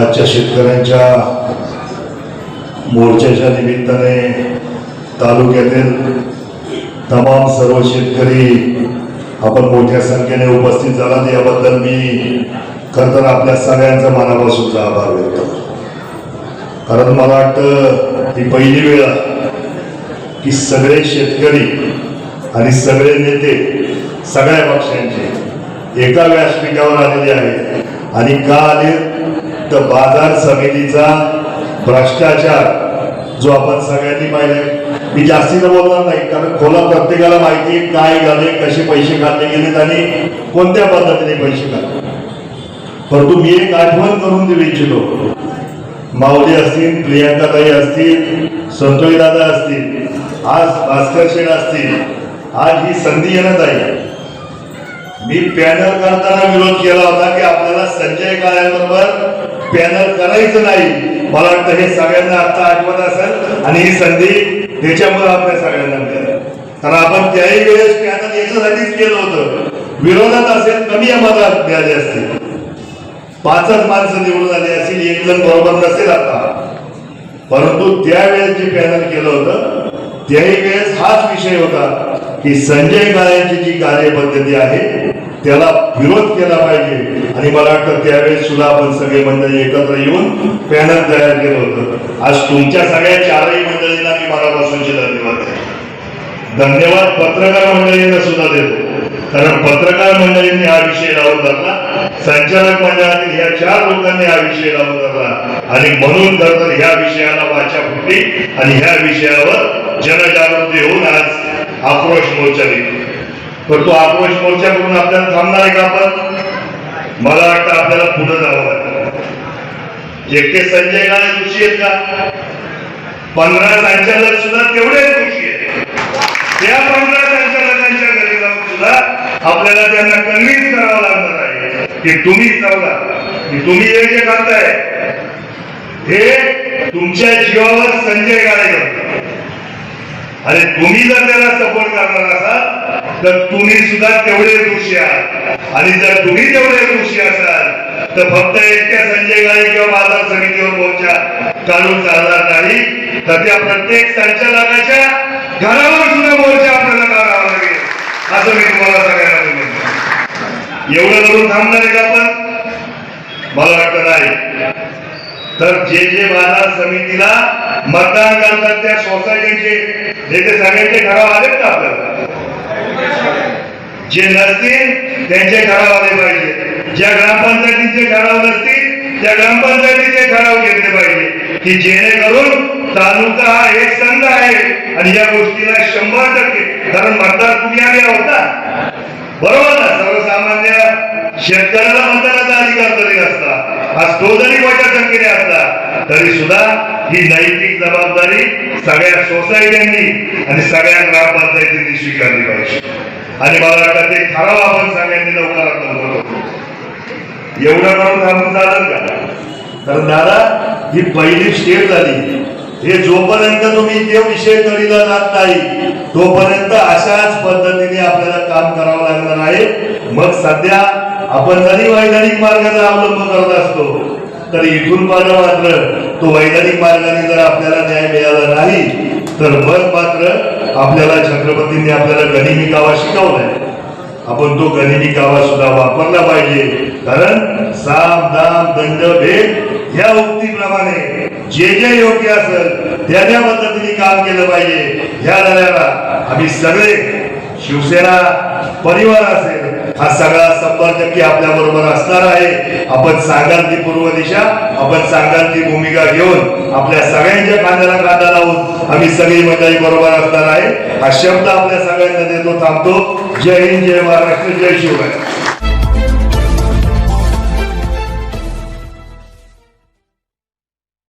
आजच्या शेतकऱ्यांच्या मोर्चाच्या निमित्ताने तालुक्यातील तमाम सर्व शेतकरी आपण मोठ्या संख्येने उपस्थित झाला याबद्दल मी खरं तर आपल्या सगळ्यांचा मनापासूनचा आभार व्यक्त कारण मला वाटतं ही पहिली वेळ की सगळे शेतकरी आणि सगळे नेते सगळ्या पक्षांचे एका व्यासपीठावर आलेले आहेत. आणि का आले तर बाजार समितीचा भ्रष्टाचार जो आपण सगळ्यांनी पाहिलाय. मी जास्ती बोलणार नाही कारण खोला प्रत्येकाला माहिती काय झाले कसे पैसे खाल्ले गेलेत आणि कोणत्या पद्धतीने पैसे खाल्ले. परंतु मी एक आठवण करून देऊ इच्छितो. माऊली असतील प्रियांकाताई असतील संतोषदादा असतील आज भास्कर शेठ असतील आज ही संधी येण्यात आहे मी पॅनल करताना विरोध केला होता की आपल्याला संजय काळ्यांबरोबर पॅनल करायचं नाही. मला वाटतं हे सगळ्यांना आता आठवत असेल आणि ही संधी त्याच्यामुळे आपल्या सगळ्यांना मिळाली. कारण आपण त्याही वेळेस पॅनल याच्यासाठीच केलं होतं. विरोधात असेल कमी आम्हाला मिळाले असतील. पाचच माणसं निवडून आली असतील एक जण बरोबर नसेल आता. परंतु त्यावेळेस जे पॅनल केलं होतं त्याही वेळेस हाच विषय होता की संजय काळ्यांची जी कार्यपद्धती आहे त्याला विरोध केला पाहिजे. आणि मला वाटतं त्यावेळेस सुद्धा आपण सगळे मंडळी एकत्र येऊन पॅनल तयार केलं होतं. आज तुमच्या सगळ्या चारही मंडळींना मी मनापासूनचे धन्यवाद धन्यवाद पत्रकार मंडळींना सुद्धा देतो. कारण पत्रकार मंडळींनी हा विषय लावून धरला. संचालक मंडळातील या चार लोकांनी हा विषय लावून धरला. आणि म्हणून खर तर ह्या विषयाला वाचा फुटली आणि ह्या विषयावर जनजागृती होऊन आज आक्रोश मोर्चा निघतो. पण तो आक्रोश मोर्चा करून आपल्याला थांबणार आहे का आपण? मला वाटतं आपल्याला पुढे जावं लागतं एकटे संजय गाणे खुशी आहेत का? पंधरा संचालक सुद्धा तेवढे खुशी आहेत. त्या पंधरा संचालकांच्या घरी जाऊन सुद्धा आपल्याला त्यांना कन्व्हिन्स करावं लागणार आहे की तुम्ही चावला. की तुम्ही हे जे करताय. हे तुमच्या जीवावर संजय गाणे करतात आणि तुम्ही जर त्याला सपोर्ट करणार असाल तर तुम्ही सुद्धा तेवढे दोषी आहात आणि जर तुम्ही तेवढे दोषी असाल तर फक्त एकट्या संजय गाळे किंवा बाजार समितीवर मोर्चा काढून चालणार नाही. तर त्या प्रत्येक संचालकाच्या घरावर सुद्धा मोर्चा आपल्याला काढावा लागेल. असं मी तुम्हाला सगळ्यांना विनंती एवढं करून थांबणार आहे का आपण? मला वाटत नाही. तर जे जे बाजार समितीला मतदान करतात त्या सोसायटीचे जे ते सगळ्यांचे ठराव आलेत का आपल्याला? जे नसतील त्यांचे ठराव आले पाहिजे. ज्या ग्रामपंचायतीचे ठराव नसतील त्या ग्रामपंचायतीचे ठराव घेतले पाहिजे. की जेणेकरून तालुका हा एक संघ आहे आणि या गोष्टीला शंभर टक्के कारण मतदार तुम्ही आम्ही होता. बरोबर ना? सर्वसामान्य शेतकऱ्याला मतदानाचा अधिकार तरी असता. आज तो जरी मोठ्या संख्येने असला तरी सुद्धा ही नैतिक जबाबदारी सगळ्या सोसायट्यांनी आणि सगळ्या ग्रामपंचायतींनी स्वीकारली आणि मला वाटतं ते ठराव आपण सगळ्यांनी लवकरात लवकर करू. एवढं करून थांबून का? तर दादा ही पहिली स्टेप झाली. हे जोपर्यंत तुम्ही ते विषय करीला जात नाही तोपर्यंत अशाच पद्धतीने आपल्याला काम करावं लागणार आहे. मग सध्या आपण जरी वैधानिक मार्गाचा अवलंब करत असतो तर इथून मार्ग मात्र तो वैधानिक मार्गाने जर आपल्याला न्याय मिळाला नाही तर मग मात्र आपल्याला छत्रपतींनी आपल्याला गनिमी कावा शिकवलाय. आपण तो गनिमी कावा सुद्धा वापरला पाहिजे. कारण साम दाम दंड भेद या उक्तीप्रमाणे जे जे योग्य असेल त्या त्या पद्धतीने काम केलं पाहिजे. ह्या लढ्याला आम्ही सगळे शिवसेना परिवार असेल हा सगळा शंभर टक्के आपल्या बरोबर असणार आहे. आपण सांगाल ती पूर्व दिशा आपण सांगाल ती भूमिका घेऊन आपल्या सगळ्यांच्या खांद्याला खांदा लावून आम्ही सगळी मंडळी बरोबर असणार आहे. हा शब्द आपल्या सगळ्यांना देतो थांबतो. जय हिंद जय महाराष्ट्र जय शिवराय.